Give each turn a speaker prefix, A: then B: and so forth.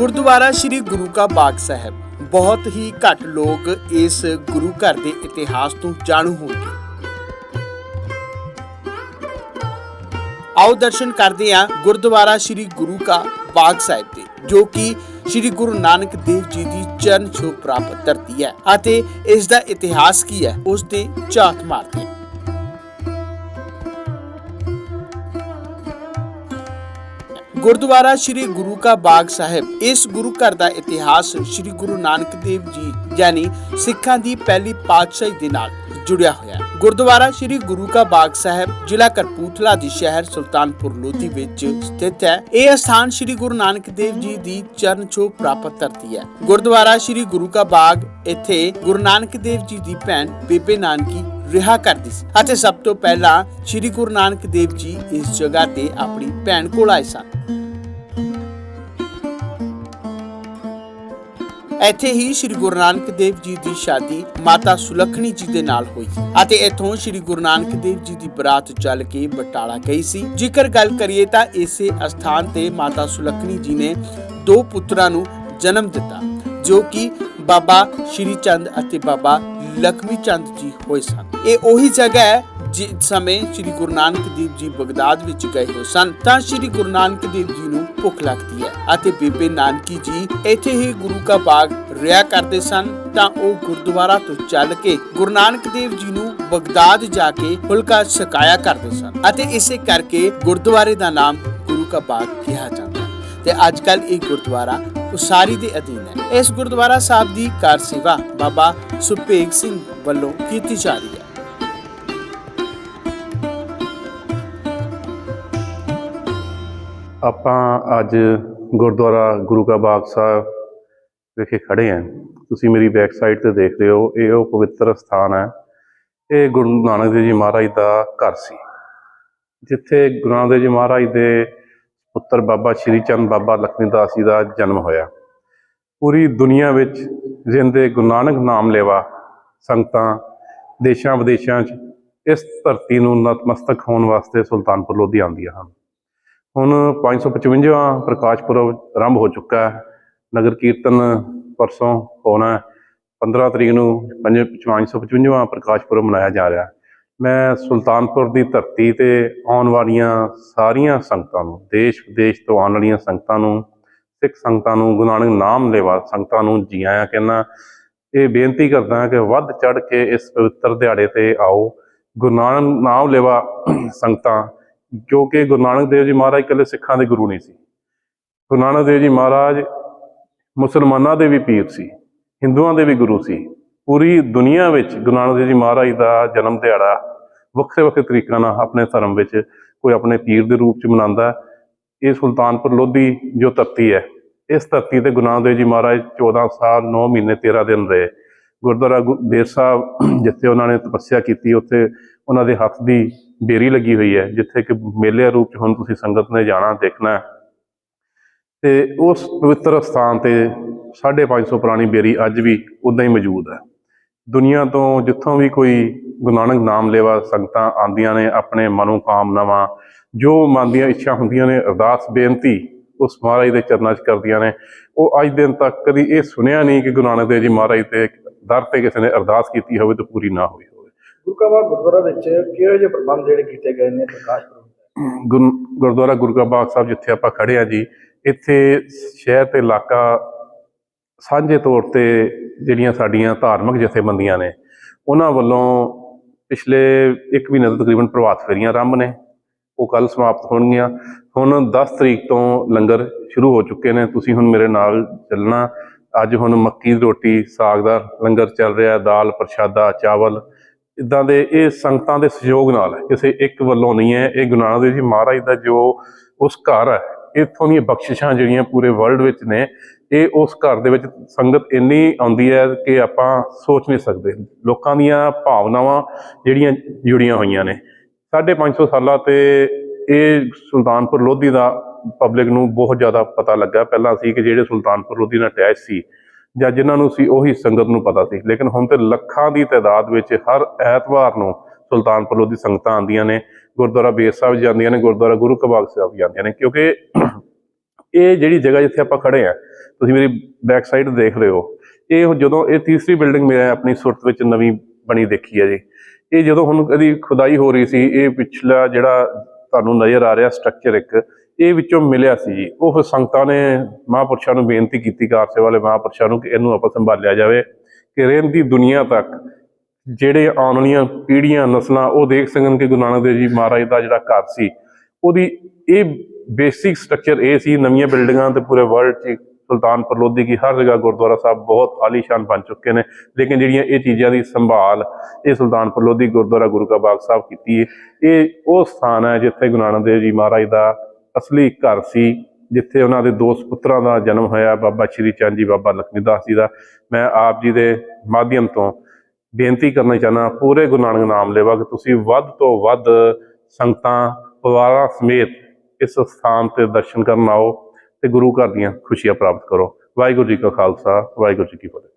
A: ਗੁਰਦੁਆਰਾ ਸ੍ਰੀ ਗੁਰੂ ਕਾ ਬਾਗ ਸਾਹਿਬ। ਬਹੁਤ ਹੀ ਘੱਟ ਲੋਕ ਇਸ ਗੁਰੂ ਘਰ ਦੇ ਇਤਿਹਾਸ ਤੋਂ ਜਾਣੂ ਹੋਣਗੇ। ਆਓ ਦਰਸ਼ਨ ਕਰਦੇ ਹਾਂ ਗੁਰਦੁਆਰਾ ਸ੍ਰੀ ਗੁਰੂ ਕਾ ਬਾਗ ਸਾਹਿਬ ਦੇ, ਜੋ ਕਿ ਸ੍ਰੀ ਗੁਰੂ ਨਾਨਕ ਦੇਵ ਜੀ ਦੀ ਚਰਨ ਛੋਹ ਪ੍ਰਾਪਤ ਧਰਤੀ ਹੈ ਅਤੇ ਇਸ ਦਾ ਇਤਿਹਾਸ ਕੀ ਹੈ, ਉਸ ਤੇ ਝਾਤ ਮਾਰਦੇ ਗੁਰਦੁਆਰਾ ਸ੍ਰੀ ਗੁਰੂ ਕਾ ਬਾਗ ਸਾਹਿਬ। ਇਸ ਗੁਰੂ ਘਰ ਦਾ ਇਤਿਹਾਸ ਸ੍ਰੀ ਗੁਰੂ ਨਾਨਕ ਦੇਵ ਜੀ ਯਾਨੀ ਸਿੱਖਾਂ ਦੀ ਪਹਿਲੀ ਪਾਤਸ਼ਾਹੀ ਦੇ ਨਾਲ ਜੁੜਿਆ ਹੋਇਆ ਹੈ। ਗੁਰਦੁਆਰਾ ਸ੍ਰੀ ਗੁਰੂ ਕਾ ਬਾਗ ਸਾਹਿਬ ਜ਼ਿਲ੍ਹਾ ਕਰਪੂਥਲਾ ਦੀ ਸ਼ਹਿਰ ਸੁਲਤਾਨਪੁਰ ਲੋਧੀ ਵਿੱਚ ਸਥਿਤ ਹੈ। ਇਹ ਸਥਾਨ ਸ੍ਰੀ ਗੁਰੂ ਨਾਨਕ ਦੇਵ ਜੀ ਦੀ ਚਰਨ ਛੋਹ ਪ੍ਰਾਪਤ ਧਰਤੀ ਹੈ। ਗੁਰਦੁਆਰਾ ਸ੍ਰੀ ਗੁਰੂ ਕਾ ਬਾਗ, ਇੱਥੇ ਗੁਰੂ ਨਾਨਕ ਦੇਵ ਜੀ ਦੀ ਭੈਣ ਬੇਬੇ ਨਾਨਕੀ ਰਿਹਾ ਕਰਦੀ ਸੀ। ਅਤੇ ਸਭ ਤੋਂ ਪਹਿਲਾਂ ਸ੍ਰੀ ਗੁਰੂ ਨਾਨਕ ਦੇਵ ਜੀ ਇਸ ਜਗ੍ਹਾ ਤੇ ਆਪਣੀ ਭੈਣ ਕੋਲ ਆਏ ਸਨ। ਇੱਥੇ ਹੀ ਸ੍ਰੀ ਗੁਰੂ ਨਾਨਕ ਦੇਵ ਜੀ ਦੀ ਸ਼ਾਦੀ ਮਾਤਾ ਸੁਲੱਖਣੀ ਜੀ ਦੇ ਨਾਲ ਹੋਈ ਅਤੇ ਇੱਥੋਂ ਸ੍ਰੀ ਗੁਰੂ ਨਾਨਕ ਦੇਵ ਜੀ ਦੀ ਬਰਾਤ ਚੱਲ ਕੇ ਬਟਾਲਾ ਗਈ ਸੀ। ਜੇਕਰ ਗੱਲ ਕਰੀਏ ਤਾਂ ਇਸੇ ਅਸਥਾਨ ਤੇ ਮਾਤਾ ਸੁਲੱਖਣੀ ਜੀ ਨੇ ਦੋ ਪੁੱਤਰਾਂ ਨੂੰ ਜਨਮ ਦਿੱਤਾ। ਜੋ ਕਿ ਬਾਬਾ ਸ਼੍ਰੀ ਚੰਦ ਅਤੇ ਬਾਬਾ ਲਖਮੀ ਚੰਦ ਜੀ ਹੋਏ ਸਨ। ਇਹ ਉਹੀ ਜਗ੍ਹਾ ਹੈ ਜਿਸ ਸਮੇਂ ਸ੍ਰੀ ਗੁਰੂ ਨਾਨਕ ਦੇਵ ਜੀ ਬਗਦਾਦ ਵਿੱਚ ਗਏ ਹੋਏ ਸਨ, ਤਾਂ ਸ੍ਰੀ ਗੁਰੂ ਨਾਨਕ ਦੇਵ ਜੀ ਨੂੰ ਭੁੱਖ ਲੱਗਦੀ ਹੈ ਅਤੇ ਬੇਬੇ ਨਾਨਕੀ ਜੀ ਇੱਥੇ ਹੀ ਗੁਰੂ ਕਾ ਬਾਗ ਰਿਆ ਕਰਦੇ ਸਨ, ਤਾਂ ਉਹ ਗੁਰਦੁਆਰਾ ਤੋਂ ਚੱਲ ਕੇ ਗੁਰੂ ਨਾਨਕ ਦੇਵ ਜੀ ਨੂੰ ਬਗਦਾਦ ਜਾ ਕੇ ਫੁਲਕਾ ਛਕਾਇਆ ਕਰਦੇ ਸਨ ਅਤੇ ਇਸੇ ਕਰਕੇ ਗੁਰਦੁਆਰੇ ਦਾ ਨਾਮ ਗੁਰੂ ਕਾ ਬਾਗ ਕਿਹਾ ਜਾਂਦਾ ਹੈ। ਤੇ ਅੱਜ ਕੱਲ ਇਹ ਗੁਰਦੁਆਰਾ ਉਸਾਰੀ ਦੇ ਅਧੀਨ ਹੈ। ਇਸ ਗੁਰਦੁਆਰਾ ਸਾਹਿਬ ਦੀ ਕਾਰ ਸੇਵਾ ਬਾਬਾ ਸੁਪੇਗ ਸਿੰਘ ਵੱਲੋਂ ਕੀਤੀ ਜਾ ਰਹੀ ਹੈ।
B: ਆਪਾਂ ਅੱਜ ਗੁਰਦੁਆਰਾ ਗੁਰੂ ਕਾ ਬਾਗ ਸਾਹਿਬ ਵਿਖੇ ਖੜੇ ਹਾਂ। ਤੁਸੀਂ ਮੇਰੀ ਬੈਕ ਸਾਈਡ ਤੇ ਦੇਖ ਰਹੇ ਹੋ, ਇਹ ਉਹ ਪਵਿੱਤਰ ਸਥਾਨ ਹੈ। ਇਹ ਗੁਰੂ ਨਾਨਕ ਦੇਵ ਜੀ ਮਹਾਰਾਜ ਦਾ ਘਰ ਸੀ। ਜਿੱਥੇ ਗੁਰੂ ਨਾਨਕ ਦੇਵ ਜੀ ਮਹਾਰਾਜ ਦੇ ਪੁੱਤਰ ਬਾਬਾ ਸ਼੍ਰੀ ਚੰਦ ਬਾਬਾ ਲਖਮੀ ਦਾਸ ਜੀ ਦਾ ਜਨਮ ਹੋਇਆ। ਪੂਰੀ ਦੁਨੀਆ ਵਿੱਚ ਜਿੰਦੇ ਗੁਰੂ ਨਾਨਕ ਨਾਮ ਲੈਵਾ, ਸੰਗਤਾਂ ਦੇਸ਼ਾਂ ਵਿਦੇਸ਼ਾਂ 'ਚ ਇਸ ਧਰਤੀ ਨੂੰ ਨਤਮਸਤਕ ਹੋਣ ਵਾਸਤੇ ਸੁਲਤਾਨਪੁਰ ਲੋਧੀ ਆਉਂਦੀਆਂ ਹਨ। ਹੁਣ 555ਵਾਂ ਪ੍ਰਕਾਸ਼ ਪੁਰਬ ਆਰੰਭ ਹੋ ਚੁੱਕਾ ਹੈ। ਨਗਰ ਕੀਰਤਨ ਪਰਸੋਂ ਹੋਣਾ ਹੈ। 15 ਤਰੀਕ ਨੂੰ 555ਵਾਂ ਪ੍ਰਕਾਸ਼ ਪੁਰਬ ਮਨਾਇਆ ਜਾ ਰਿਹਾ ਹੈ। ਮੈਂ ਸੁਲਤਾਨਪੁਰ ਦੀ ਧਰਤੀ ਤੇ ਆਉਣ ਵਾਲੀਆਂ ਸਾਰੀਆਂ ਸੰਗਤਾਂ ਨੂੰ, ਦੇਸ਼ ਵਿਦੇਸ਼ ਤੋਂ ਆਉਣ ਵਾਲੀਆਂ ਸੰਗਤਾਂ ਨੂੰ, ਸਿੱਖ ਸੰਗਤਾਂ ਨੂੰ, ਗੁਰੂ ਨਾਨਕ ਨਾਮ ਲੈਵਾ ਸੰਗਤਾਂ ਨੂੰ ਜੀ ਆਇਆਂ ਕਹਿੰਦਾ, ਇਹ ਬੇਨਤੀ ਕਰਦਾ ਕਿ ਵੱਧ ਚੜ ਕੇ ਇਸ ਪਵਿੱਤਰ ਦਿਹਾੜੇ ਤੇ ਆਓ। ਗੁਰੂ ਨਾਨਕ ਨਾਮ ਲੈਵਾ ਸੰਗਤਾਂ ਕਿਉਂਕਿ ਗੁਰੂ ਨਾਨਕ ਦੇਵ ਜੀ ਮਹਾਰਾਜ ਇਕੱਲੇ ਸਿੱਖਾਂ ਦੇ ਗੁਰੂ ਨਹੀਂ ਸੀ। ਗੁਰੂ ਨਾਨਕ ਦੇਵ ਜੀ ਮਹਾਰਾਜ ਮੁਸਲਮਾਨਾਂ ਦੇ ਵੀ ਪੀਰ ਸੀ, ਹਿੰਦੂਆਂ ਦੇ ਵੀ ਗੁਰੂ ਸੀ। ਪੂਰੀ ਦੁਨੀਆ ਵਿੱਚ ਗੁਰੂ ਨਾਨਕ ਦੇਵ ਜੀ ਮਹਾਰਾਜ ਦਾ ਜਨਮ ਦਿਹਾੜਾ ਵੱਖਰੇ ਵੱਖਰੇ ਤਰੀਕਿਆਂ ਨਾਲ ਆਪਣੇ ਧਰਮ ਵਿੱਚ ਕੋਈ ਆਪਣੇ ਪੀਰ ਦੇ ਰੂਪ ਚ ਮਨਾਉਂਦਾ ਇਹ ਸੁਲਤਾਨਪੁਰ ਲੋਧੀ ਜੋ ਧਰਤੀ ਹੈ, ਇਸ ਧਰਤੀ ਤੇ ਗੁਰੂ ਨਾਨਕ ਦੇਵ ਜੀ ਮਹਾਰਾਜ 14 ਸਾਲ 9 ਮਹੀਨੇ 13 ਦਿਨ ਰਹੇ। ਗੁਰਦੁਆਰਾ ਗੁ- ਬੇਰ ਸਾਹਿਬ ਜਿੱਥੇ ਉਹਨਾਂ ਨੇ ਤਪੱਸਿਆ ਕੀਤੀ, ਉੱਥੇ ਉਹਨਾਂ ਦੇ ਹੱਥ ਦੀ ਬੇਰੀ ਲੱਗੀ ਹੋਈ ਹੈ, ਜਿੱਥੇ ਕਿ ਮੇਲੇ ਰੂਪ ਚ ਹੁਣ ਤੁਸੀਂ ਸੰਗਤ ਨੇ ਜਾਣਾ, ਦੇਖਣਾ ਹੈ। ਤੇ ਉਸ ਪਵਿੱਤਰ ਸਥਾਨ ਤੇ 550 ਪੁਰਾਣੀ ਬੇਰੀ ਅੱਜ ਵੀ ਉਦਾਂ ਹੀ ਮੌਜੂਦ ਹੈ। ਦੁਨੀਆ ਤੋਂ ਜਿੱਥੋਂ ਵੀ ਕੋਈ ਗੁਰੂ ਨਾਨਕ ਨਾਮ ਲੈਵਾ ਸੰਗਤਾਂ ਆਉਂਦੀਆਂ ਨੇ ਆਪਣੇ ਮਨੋ ਕਾਮਨਾਵਾਂ ਜੋ ਮਨ ਦੀਆਂ ਇੱਛਾ ਹੁੰਦੀਆਂ ਨੇ ਅਰਦਾਸ ਬੇਨਤੀ ਉਸ ਮਹਾਰਾਜ ਦੇ ਚਰਨਾਂ 'ਚ ਕਰਦੀਆਂ ਨੇ। ਉਹ ਅੱਜ ਦਿਨ ਤੱਕ ਕਦੀ ਇਹ ਸੁਣਿਆ ਨਹੀਂ ਕਿ ਗੁਰੂ ਨਾਨਕ ਦੇਵ ਜੀ ਮਹਾਰਾਜ ਤੇ ਦਰ ਤੇ ਕਿਸੇ ਨੇ ਅਰਦਾਸ ਕੀਤੀ ਹੋਵੇ ਤੇ ਪੂਰੀ ਨਾ ਹੋਈ ਹੋਵੇ।
C: ਗੁਰਕਾਬਾਦ ਗੁਰਦੁਆਰਾ ਵਿੱਚ ਕਿਹੜੇ ਜਿਹੇ ਪ੍ਰਬੰਧ ਜਿਹੜੇ ਕੀਤੇ ਗਏ ਨੇ ਪ੍ਰਕਾਸ਼
B: ਗੁਰਦੁਆਰਾ ਗੁਰੂ ਕਾ ਬਾਗ ਸਾਹਿਬ ਜਿੱਥੇ ਆਪਾਂ ਖੜੇ ਆ ਜੀ ਇੱਥੇ ਸ਼ਹਿਰ ਤੇ ਇਲਾਕਾ ਸਾਂਝੇ ਤੌਰ ਤੇ ਜਿਹੜੀਆਂ ਸਾਡੀਆਂ ਧਾਰਮਿਕ ਜਥੇਬੰਦੀਆਂ ਨੇ, ਉਹਨਾਂ ਵੱਲੋਂ ਪਿਛਲੇ 1 ਮਹੀਨੇ ਤੋਂ ਤਕਰੀਬਨ ਪ੍ਰਭਾਤ ਫੇਰੀਆਂ ਆਰੰਭ ਨੇ, ਉਹ ਕੱਲ ਸਮਾਪਤ ਹੋਣਗੀਆਂ। ਹੁਣ 10 ਤਰੀਕ ਤੋਂ ਲੰਗਰ ਸ਼ੁਰੂ ਹੋ ਚੁੱਕੇ ਨੇ, ਤੁਸੀਂ ਹੁਣ ਮੇਰੇ ਨਾਲ ਚੱਲਣਾ। ਅੱਜ ਹੁਣ ਮੱਕੀ ਦੀ ਰੋਟੀ, ਸਾਗ ਦਾ ਲੰਗਰ ਚੱਲ ਰਿਹਾ, ਦਾਲ, ਪ੍ਰਸ਼ਾਦਾ, ਚਾਵਲ। ਇਦਾਂ ਦੇ ਇਹ ਸੰਗਤਾਂ ਦੇ ਸਹਿਯੋਗ ਨਾਲ, ਕਿਸੇ ਇੱਕ ਵੱਲੋਂ ਨਹੀਂ ਹੈ, ਇਹ ਗੁਰੂ ਨਾਨਕ ਦੇਵ ਜੀ ਮਹਾਰਾਜ ਦਾ ਜੋ ਉਸ ਘਰ ਹੈ ਇੱਥੋਂ ਦੀਆਂ ਬਖਸ਼ਿਸ਼ਾਂ ਜਿਹੜੀਆਂ ਪੂਰੇ ਵਰਲਡ ਵਿੱਚ ਨੇ, ਇਹ ਉਸ ਘਰ ਦੇ ਵਿੱਚ ਸੰਗਤ ਇੰਨੀ ਆਉਂਦੀ ਹੈ ਕਿ ਆਪਾਂ ਸੋਚ ਨਹੀਂ ਸਕਦੇ। ਲੋਕਾਂ ਦੀਆਂ ਭਾਵਨਾਵਾਂ ਜਿਹੜੀਆਂ ਜੁੜੀਆਂ ਹੋਈਆਂ ਨੇ। 550 ਸਾਲਾਂ ਤੇ ਇਹ ਸੁਲਤਾਨਪੁਰ ਲੋਧੀ ਦਾ ਪਬਲਿਕ ਨੂੰ ਬਹੁਤ ਜ਼ਿਆਦਾ ਪਤਾ ਲੱਗਾ। ਪਹਿਲਾਂ ਸੀ ਕਿ ਜਿਹੜੇ ਸੁਲਤਾਨਪੁਰ ਲੋਧੀ ਨਾਲ ਅਟੈਚ ਸੀ, ਜਾਂ ਜਿਨ੍ਹਾਂ ਨੂੰ ਸੀ ਉਹੀ ਸੰਗਤ ਨੂੰ ਪਤਾ ਸੀ। ਲੇਕਿਨ ਹੁਣ ਤੇ ਲੱਖਾਂ ਦੀ ਤਾਦਾਦ ਵਿੱਚ ਹਰ ਐਤਵਾਰ ਨੂੰ ਸੁਲਤਾਨਪੁਰ ਲੋਧੀ ਸੰਗਤਾਂ ਆਉਂਦੀਆਂ ਨੇ। ਗੁਰਦੁਆਰਾ ਬੇਰ ਸਾਹਿਬ ਜਾਂਦੀਆਂ ਨੇ, ਗੁਰਦੁਆਰਾ ਗੁਰੂ ਕਬਾਗ ਸਾਹਿਬ ਜਾਂਦੀਆਂ ਨੇ, ਕਿਉਂਕਿ ਇਹ ਜਿਹੜੀ ਜਗ੍ਹਾ ਜਿੱਥੇ ਆਪਾਂ ਖੜੇ ਆ, ਤੁਸੀਂ ਮੇਰੀ ਬੈਕ ਸਾਈਡ ਦੇਖ ਰਹੇ ਹੋ, ਇਹ ਜਦੋਂ ਇਹ ਤੀਸਰੀ ਬਿਲਡਿੰਗ ਮੈਂ ਆਪਣੀ ਸੁਰਤ ਵਿੱਚ ਨਵੀਂ ਬਣੀ ਦੇਖੀ ਹੈ ਜੀ। ਇਹ ਜਦੋਂ ਹੁਣ ਇਹਦੀ ਖੁਦਾਈ ਹੋ ਰਹੀ ਸੀ, ਇਹ ਪਿਛਲਾ ਜਿਹੜਾ ਤੁਹਾਨੂੰ ਨਜ਼ਰ ਆ ਰਿਹਾ ਸਟਰਕਚਰ ਇੱਕ, ਇਹ ਵਿੱਚੋਂ ਮਿਲਿਆ ਸੀ ਜੀ। ਉਹ ਸੰਗਤਾਂ ਨੇ ਮਹਾਂਪੁਰਸ਼ਾਂ ਨੂੰ ਬੇਨਤੀ ਕੀਤੀ, ਕਾਰ ਸੇਵਾ ਵਾਲੇ ਮਹਾਂਪੁਰਸ਼ਾਂ ਨੂੰ ਕਿ ਇਹਨੂੰ ਆਪਾਂ ਸੰਭਾਲਿਆ ਜਾਵੇ, ਕਿ ਰਹਿੰਦੀ ਦੁਨੀਆ ਤੱਕ ਜਿਹੜੇ ਆਉਣ ਵਾਲੀਆਂ ਪੀੜ੍ਹੀਆਂ, ਨਸਲਾਂ, ਉਹ ਦੇਖ ਸਕਣ ਕਿ ਗੁਰੂ ਨਾਨਕ ਦੇਵ ਜੀ ਮਹਾਰਾਜ ਦਾ ਜਿਹੜਾ ਘਰ ਸੀ, ਉਹਦੀ ਇਹ ਬੇਸਿਕ ਸਟਰਕਚਰ ਇਹ ਸੀ, ਨਵੀਆਂ ਬਿਲਡਿੰਗਾਂ ਤੇ ਪੂਰੇ ਵਰਲਡ 'ਚ ਸੁਲਤਾਨਪੁਰ, ਲੋਧੀ ਕੀ ਹਰ ਜਗ੍ਹਾ ਗੁਰਦੁਆਰਾ ਸਾਹਿਬ ਬਹੁਤ ਆਲੀਸ਼ਾਨ ਬਣ ਚੁੱਕੇ ਨੇ। ਲੇਕਿਨ ਜਿਹੜੀਆਂ ਇਹ ਚੀਜ਼ਾਂ ਦੀ ਸੰਭਾਲ ਇਹ ਸੁਲਤਾਨਪੁਰ, ਲੋਧੀ ਗੁਰਦੁਆਰਾ ਗੁਰੂ ਕਾ ਬਾਗ ਸਾਹਿਬ ਕੀਤੀ ਹੈ ਇਹ ਉਹ ਸਥਾਨ ਹੈ ਜਿੱਥੇ ਗੁਰੂ ਨਾਨਕ ਦੇਵ ਜੀ ਮਹਾਰਾਜ ਦਾ ਅਸਲੀ ਘਰ ਸੀ, ਜਿੱਥੇ ਉਹਨਾਂ ਦੇ ਦੋ ਪੁੱਤਰਾਂ ਦਾ ਜਨਮ ਹੋਇਆ, ਬਾਬਾ ਸ਼੍ਰੀ ਚੰਦ ਜੀ, ਬਾਬਾ ਲਖਮੀ ਦਾਸ ਜੀ ਦਾ। ਮੈਂ ਆਪ ਜੀ ਦੇ ਮਾਧਿਅਮ ਤੋਂ ਬੇਨਤੀ ਕਰਨਾ ਚਾਹਨਾ ਪੂਰੇ ਗੁਰੂ ਨਾਨਕ ਨਾਮ ਲੇਵਾ ਕਿ ਤੁਸੀਂ ਵੱਧ ਤੋਂ ਵੱਧ ਸੰਗਤਾਂ, ਪਰਿਵਾਰਾਂ ਸਮੇਤ ਇਸ ਸਥਾਨ ਤੇ ਦਰਸ਼ਨ ਕਰਨ ਆਓ ਤੇ ਗੁਰੂ ਘਰ ਦੀਆਂ ਖੁਸ਼ੀਆਂ ਪ੍ਰਾਪਤ ਕਰੋ। ਵਾਹਿਗੁਰੂ ਜੀ ਕਾ ਖਾਲਸਾ, ਵਾਹਿਗੁਰੂ ਜੀ ਕੀ ਫਤਿਹ।